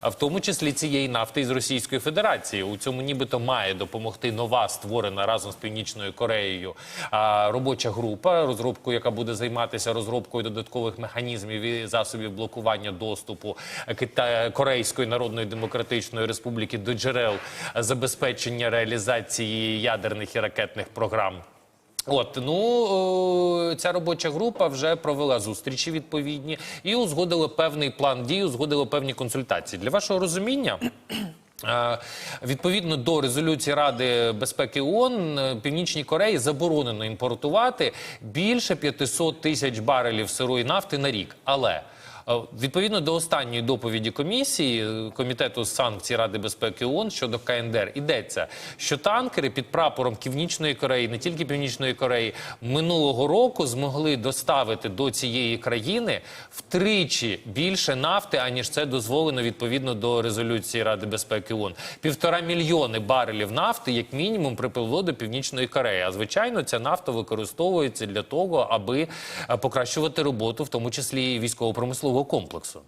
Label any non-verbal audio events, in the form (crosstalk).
А в тому числі цієї нафти із Російської Федерації у цьому нібито має допомогти нова створена разом з Північною Кореєю робоча група, розробкою, яка буде займатися розробкою додаткових механізмів і засобів блокування доступу Кита... Корейської Народної Демократичної Республіки до джерел забезпечення реалізації ядерних і ракетних програм. От ну е, ця робоча група вже провела зустрічі відповідні і узгодила певний план дій, узгодила певні консультації. Для вашого розуміння. (clears throat) е, Відповідно до резолюції Ради безпеки ООН, е, Північній Кореї заборонено імпортувати більше 500 тисяч барелів сирої нафти на рік. Але Відповідно до останньої доповіді комісії е, комітету санкцій Ради безпеки ООН щодо КНДР йдеться, що танкери під прапором Північної Кореї, не тільки Північної Кореї, минулого року змогли доставити до цієї країни втричі більше нафти, аніж це дозволено відповідно до резолюції Ради безпеки ООН. Півтора мільйони барелів нафти, як мінімум, припливло до Північної Кореї. А звичайно, ця нафта використовується для того, аби е, покращувати роботу, в тому числі і військово-промислового комплексу.